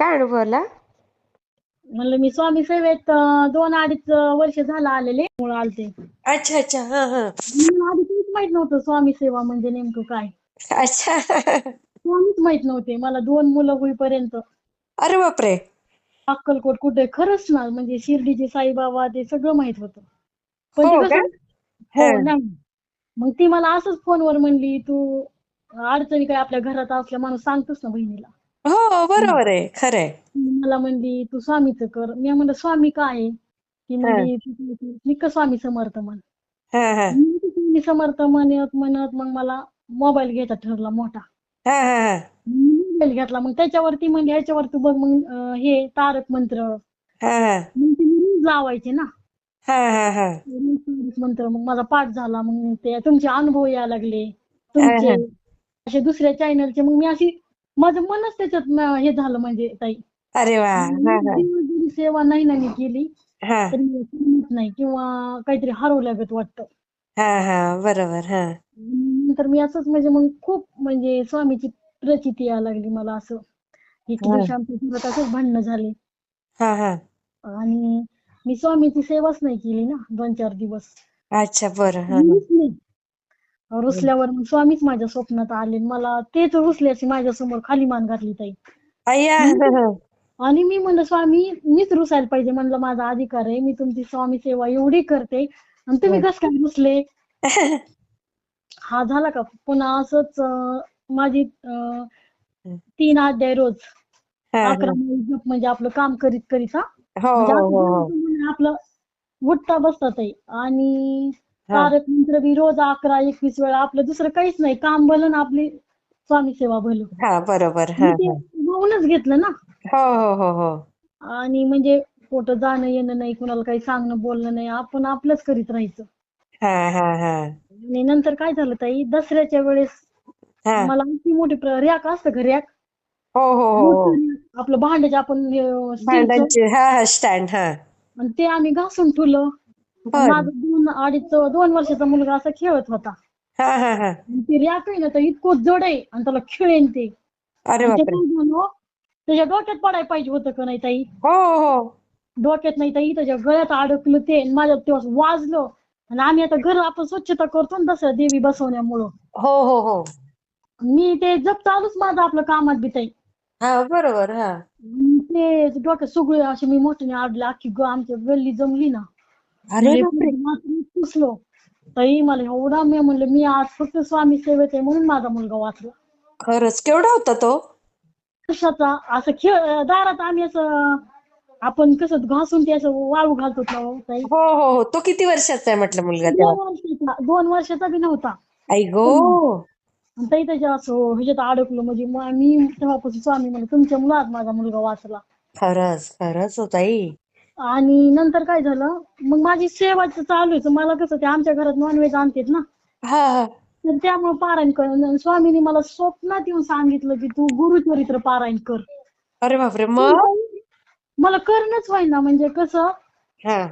काय अनुभव आला म्हणलं मी स्वामी सेवेत अं, दोन अडीच वर्ष झालं आलेले मुळे आलते. अच्छा अच्छा हा हा. मला आधी काहीच माहीत नव्हतं स्वामी सेवा म्हणजे नेमकं काय. अच्छा. स्वामीच माहीत नव्हते मला दोन मुलं होईपर्यंत. अरे बापरे. अक्कलकोट कुठे खरंच ना म्हणजे शिर्डीचे साईबाबा ते सगळं माहीत होतं. पण हो ते का? कसं हो हा. नाही. मग ती मला असंच फोनवर म्हणली तू अडचणी काय आपल्या घरात असल्या माणूस सांगतोस ना बहिणीला. हो बरोबर आहे. खरंय. ती मला म्हणली तू स्वामीचं कर. मी म्हणलं स्वामी काय आहे? ती म्हणली "तू- तू- तू निक्क स्वामी समर्थ म्हण. हा हा. मी स्वामी समर्थ म्हणत म्हणत मग मला मोबाईल घ्यायचा ठरला मोठा. हा हा हा. मोबाईल घेतला. मग त्याच्यावरती म्हणजे ह्याच्यावर तू बघ मग अं, हे तारक मंत्र. हा हा. मग ते मी रोज लावायचे ना. हा हा हा. मंत्र. मग माझा पाठ झाला. मग ते तुमचे अनुभव यायला लागले. तुमचे असे दुसऱ्या चॅनलचे मग मी अशी माझं मनच त्याच्यात हे झालं म्हणजे ताई. अरे वा हा हा. सेवा नाही ना मी केली हा. तरी नाही किंवा काहीतरी हरवल्यागत वाटतं. हा हा बरोबर हा. नंतर मी असंच म्हणजे मग खूप म्हणजे स्वामीची प्रचिती यायला लागली मला असं. एक हा. दिवशी आमच्या घरात असंच भांडणं झाले. हा हा. आणि मी स्वामीची सेवाच नाही केली ना दोन चार दिवस. अच्छा बरं हा रुसले रुसल्यावर मग स्वामीच माझ्या स्वप्नात आले. मला तेच रुसले अशी माझ्यासमोर खाली मान घातली ताई. अय्या. आणि मी म्हणलं स्वामी मीच रुसायला पाहिजे. म्हणलं माझा अधिकार आहे. मी तुमची स्वामी सेवा एवढी करते. आणि तुम्ही कसं काय रुसले? हा झाला का? पुन्हा असंच माझी तीन अध्याय रोज. अकरा म्हणजे आपलं काम करीत करीत हा. हो म्हणजे हो हो. आपलं म्हणजे आपलं उठता बसतात आणि तारक मंत्र बी रोज अकरा एकवीस वेळा आपलं दुसरं काहीच नाही. काम भलं ना आपली स्वामी सेवा भलं. हा बरोबर. हा हा. होऊनच घेतलं ना. हो हो हो हो. आणि म्हणजे कुठं जाणं येणं नाही कुणाला काही सांगणं बोलणं नाही. आपण आपलंच करीत राहायचं. हा हा हा. आणि नंतर काय झालं ताई? दसऱ्याच्या वेळेस हा. मला इतकी मोठी प्र- रॅक असतं का रॅक? हो हो हो हो. आपलं भांड्याचे आपण हे, स्टीलचं. भांड्यांचे हा हा स्टँड हा. आणि ते आम्ही घासून ठेवलं. माझा दोन अडीच दोन वर्षाचा मुलगा असा खेळत होता. हा हा हा. ते रॅक आहे ना तर इतकं जड आहे आणि त्याला खेळेन ते. अरे आणि ते बापरे. काय झालं, त्याच्या डोक्यात पडायला पाहिजे होतं का नाही ताई? हो हो हो. डोक्यात नाही ताई त्याच्या गळ्यात अडकलं ते आणि माझ्या तेव्हा वाजलं. आणि आम्ही आता घर आपण स्वच्छता करतो ना दसऱ्या देवी बसवण्यामुळं. हो हो हो. मी ते जप चालूच माझं आपलं कामात बी ताई. हा बरोबर हा. आणि ते डोक्यात सगळे असे मी मोठ्याने आडले अख्खी ग आमच्या गल्ली जमली ना. अरे बापरे. रात्री पुसलो. ताई मला एवढा मी म्हणलं मी आज फक्त स्वामी सेवेत आहे म्हणून माझा मुलगा वाचला. खरंच? केवढा होता तो? वर्षाचा असं खेळ दारात आम्ही असं आपण कसं घासून ते असं वाळू घालतो ना हो ताई. हो हो हो. तो किती वर्षाचा आहे म्हटलं मुलगा तेव्हा दोन वर्षाचा दोन वर्षाचा बी नव्हता. आई गो. आणि ताई त्याच्या असं ह्याच्यात अडकलो म्हणजे मी तेव्हापासून स्वामी म्हणलं तुमच्या मुलात माझा मुलगा वाचला. खरंच खरंच हो ताई. आणि नंतर काय झालं? मग माझी सेवाचं चालू आहे. मला कसं ते आमच्या घरात नॉनव्हेज आणतात ना? हा हा. तर त्यामुळे पारायण कर स्वामींनी मला स्वप्नात येऊन सांगितलं की तू गुरुचरित्र पारायण कर. अरे बापरे मग? मला करणंच व्हायना म्हणजे कसं? हा.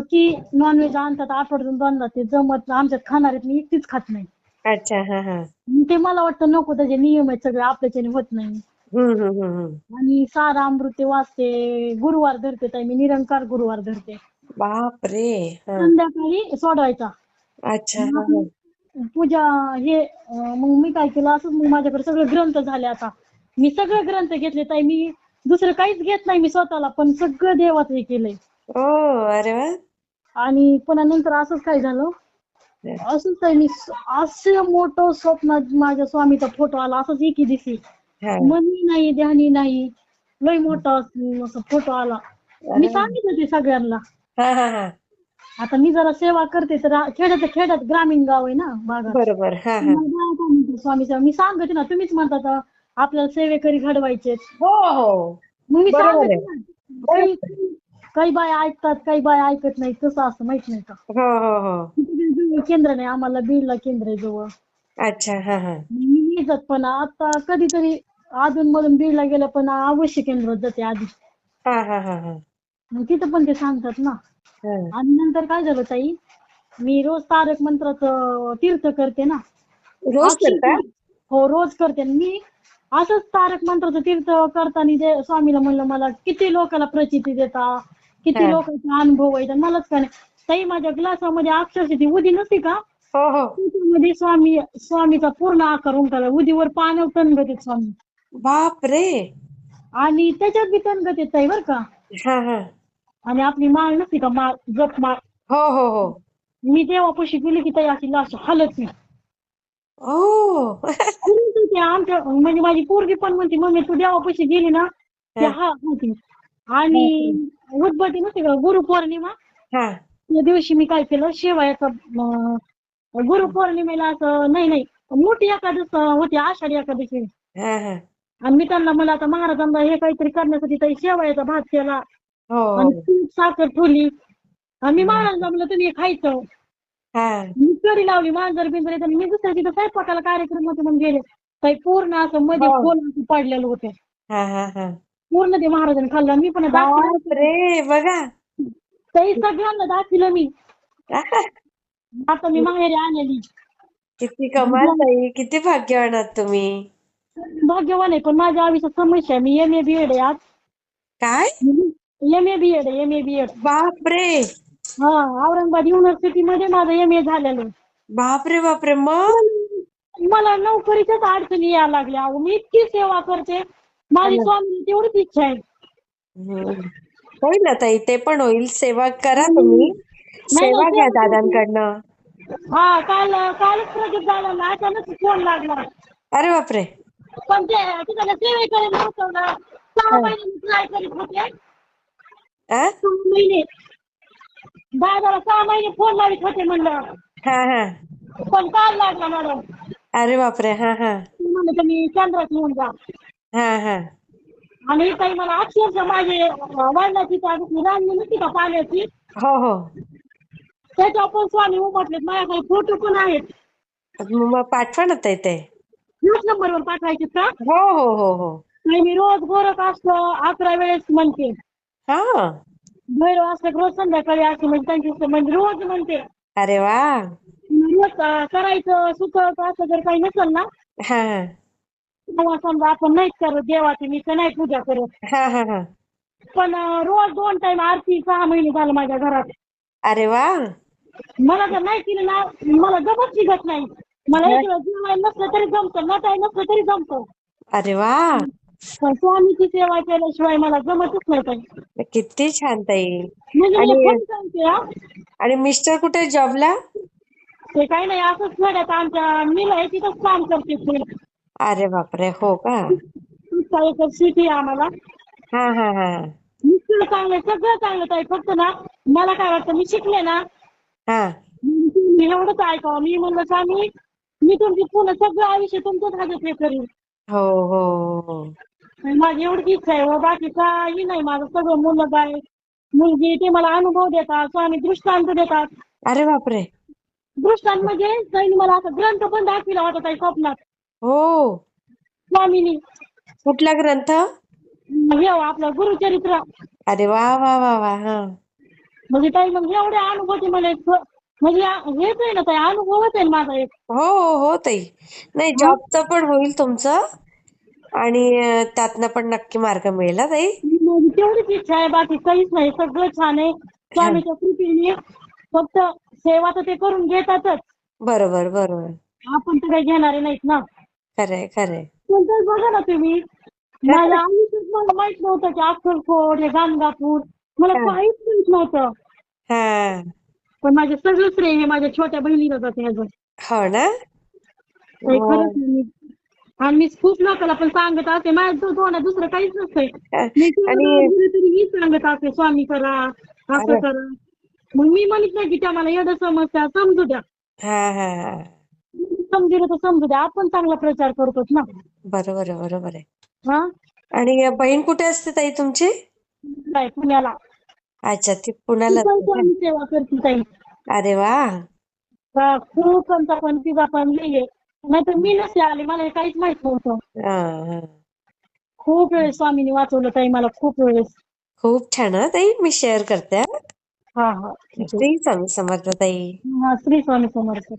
की नॉनव्हेज आणतात आठवड्यातून दोनदा. ते जमत. आमच्यात खाणारेत मी एकटीच खात नाही. अच्छा हा हा. ते मला वाटतं नको. त्याचे नियम आहेत सगळे. आपल्याच्याने होत नाही. हम्म हम्म हम्म हम्म. आणि सारा अमृत वाचते गुरुवार धरते ताई मी निरंकार गुरुवार धरते. बापरे हा. संध्याकाळी सोडवायचा. अच्छा हा हा. पूजा हे अं, मग मी काय केलं असंच मग माझ्याकडे सगळे ग्रंथ झाले आता. मी सगळे ग्रंथ घेतले ताई मी दुसरं काहीच घेत नाही मी स्वतःला पण सगळं देवाचं हे केलंय. ओ अरे वा. आणि पुन्हा नंतर असंच काय झालं? असंच मी स- असं मोठं स्वप्नात माझ्या स्वामीचा फोटो आला असंच एकी दिवशी. हा मनी नाही ध्यानी नाही. लय मोठा असं फोटो आला. मी सांगितलं ते सगळ्यांना. हा हा हा. आता मी जरा सेवा करते तर खेड्यात खेड्यात ग्रामीण गाव आहे ना भागात. बरोबर. स्वामी सेवा मी सांगते ना तुम्हीच म्हणतात अं, आपल्याला सेवेकरी घडवायचे हो हो. मग मी सांगते. ना काही बाया ऐकतात काही बाया ऐकत नाही तसं असं माहीत नाही का? हो हो हो. केंद्र नाही आम्हाला बीडला केंद्र आहे जवळ. अच्छा मी पण आता कधीतरी अधून मधून बीडला गेलं पण अवश्य केंद्रात जाते आधी. हा हा हा हा. मग तिथं पण ते सांगतात ना. हा. आणि नंतर काय झालं ताई? मी रोज तारक मंत्राचं तीर्थ करते ना. रोज करता? हो रोज करते. आणि मी असंच तारक मंत्राचं तीर्थ करताना जे स्वामीला म्हणलं मला किती लोकांना प्रचिती देता किती हा. लोकांचे अनुभव आहेत आणि मलाच काय नाही? ताई माझ्या ग्लासामध्ये अक्षरशः ती उदी नसते का? हो हो. त्याच्यामध्ये स्वामी स्वामीचा पूर्ण आकार उमटला उदीवर पाण्यावर तणगत आहेत स्वामी. बाप रे आणि त्याच्यात बी तणगत येत बरं का. हा हा. आणि आपली माळ नसते का माळ जप माळ. हो हो हो. मी देवापाशी गेली की ताई अशी लाश हलत नाही. ओ. परंतु ते आमच्या म्हणजे माझी पोरगी पण म्हणते मम्मी तू देवापाशी गेली ना. ते हा. होती आणि उदबत्ती नसते का गुरुपौर्णिमा हा. त्या दिवशी मी काय केलं शेवयाचं गुरुपौर्णिमेला असं नाही नाही मोठी एकादश होती आषाढी एकादशी. हा हा. आणि मी त्यांना मला आता महाराजांना हे काहीतरी करण्यासाठी ताई शेवयाचा भात केला. हो. आणि तूप साखर ठेवली. आणि मी महाराजांना म्हणलं तुम्ही हे खायचं. हा. मी कडी लावली मांजर बिंजर येताना मी दुसऱ्या तिथं स्वयंपाकाला कार्यक्रम होते म्हणून गेले. काही पूर्ण असं मध्ये हो. असं पडलेलं होते. हा हा हा. पूर्ण ते महाराजांनी खाल्लं. आणि मी पण दाखवलं बघा. तरी सगळ्यांना दाखवलं मी. आता मी माहेरी आलेली. किती कमाल ताई. किती भाग्यवान आहात तुम्ही. भाग्यवान आहे पण माझ्या आयुष्यात समस्या आहे. मी एम ए बी एड आहे आज. काय? M A B Ed M A B Ed बाप रे हा औरंगाबाद युनिव्हर्सिटी मध्ये माझं एम ए झालेलं आहे. बाप रे बाप रे मग? मला नोकरीच्याच अडचणी यायला लागल्या. अहो मी इतकी सेवा करते. माझी स्वामी तेवढीच इच्छा आहे. हम्म. होईल ना ताई ते पण होईल. सेवा करा तुम्ही. सेवा घ्या दादांकडनं. हा काल कालच प्रदीप दादांना अचानक फोन लागला. अरे बापरे! पण ते तिकडे सेवेकडे नव्हतं ना. सहा महिने ट्राय करीत होते. आ? सहा महिने. दादाला सहा महिने फोन लावित होते म्हणलं. हा हा. पण काल लागला मॅडम अरे बापरे हा हा. म्हणलं तुम्ही चंद्रात येऊन जा. हा हा. आणि काही मला अक्षरशः माझे वडिलाची रांगणी नसती का पाण्याची? हो हो. त्याच्यावर पण स्वामी उमटलेत माझ्याकडे फोटो पण आहेत. मग पाठवा ना ते. ह्याच नंबरवर पाठवायचे का? हो हो हो हो. नाही मी रोज गोरख असतो अकरा वेळेस म्हणते. हा? भैरव असतं की रोज संध्याकाळी असते म्हणजे त्यांची म्हणजे रोज म्हणते. अरे वा. रोज अं, करायचं सुचवतं असं जर काही नसेल ना हा. तेव्हा समजा आपण नाहीच करत देवाची मी तर नाही पूजा करत. हा हा हा. पण अं, रोज दोन टाइम आरती सहा महिने झालं माझ्या घरात. अरे वा. मला जर नाही केलं ना मला जमत निघत नाही. मला एक जेवायला नसलं तरी जमतं नटायला नसलं तरी जमतं. अरे वा. पण स्वामीची सेवा केल्याशिवाय मला जमतच नाही काही. किती छान ताई. म्हणजे मी आणि- खरं सांगते हा. आणि मिस्टर कुठे जॉबला? ते काही नाही असंच खेड्यात आमच्या मिल आहे तिथंच काम करते ते. अरे बापरे हो का? तुमचा एक सिटी आहे आम्हाला. हा हा हा. मिस्टर चांगलं सगळं चांगलं आहे फक्त ना मला काय वाटतं मी शिकले ना हा. मी एवढंच ऐकावं. मी म्हणलं स्वामी मी तुमची पुन्हा सगळं आयुष्य तुमच्याच हातात हे करीन. हो हो हो. आणि माझी एवढीच इच्छा आहे व बाकी काही नाही माझं सगळं मुलं आहे. मुलगी ते मला अनुभव देतात स्वामी दृष्टांत देतात. अरे बापरे. दृष्टांत म्हणजे त्यांनी मला असा ग्रंथ पण दाखविला होता ताई स्वप्नात. हो. स्वामीनी. कुठला ग्रंथ? हे आपलं गुरुचरित्र. अरे वा वा वा वा हा. म्हणजे ताई मग एवढे अनुभव ते मला म्हणजे आ- हेच आहे ना ताई अनुभवच आहे ना माझा एक. हो हो हो ताई. नाही जॉबचं पण होईल तुमचं. आणि अं, त्यातनं पण नक्की मार्ग मिळेल हा ताई. माझी तेवढीच इच्छा आहे बाकी काहीच नाही. सगळं छान आहे. स्वामीच्या कृपेने फक्त सेवा तर ते करून घेतातच. बरोबर बरोबर. आपण तर काही घेणारे नाहीत ना. खरंय खरंय. पण तर बघा ना तुम्ही. माझ्या आयुष्यात मला माहीत नव्हतं की अक्कलकोट हे गाणगापूर. मला हा. काहीच माहीत नव्हतं. हा. पण माझे सगळं श्रेय हे माझ्या छोट्या बहिणीला जाते ह्याचं हो ना? काही खरंच आणि मी खूप लोकांना पण सांगत असते माझ्या तोंडात दुसरं काहीच नसतंय. मी आणि तरी मी सांगत असते स्वामी करा असं अरे. करा. मग मी म्हणत नाही की त्या मला एवढं समजत्या समजू द्या. हा हा हा. समजलं तर समजू द्या. आपण चांगला प्रचार करतोच ना. बरोबर आहे बरोबर आहे. हा? आणि बहीण कुठे असते ताई तुमची? पुण्याला. अच्छा ती पुण्याला ती पण सेवा करते ताई. अरे वा. हा, खूप आमचा पण तिचा पण लिहिले नाहीतर मी नसते आले मला हे काहीच माहीत नव्हतं. हा हा. खूप वेळेस स्वामीने वाचवलं ताई मला खूप वेळेस. खूप छान हा ताई मी शेअर करते हा. हा हा. ठीक आहे. श्री स्वामी समर्थ ताई. हा श्री स्वामी समर्थ.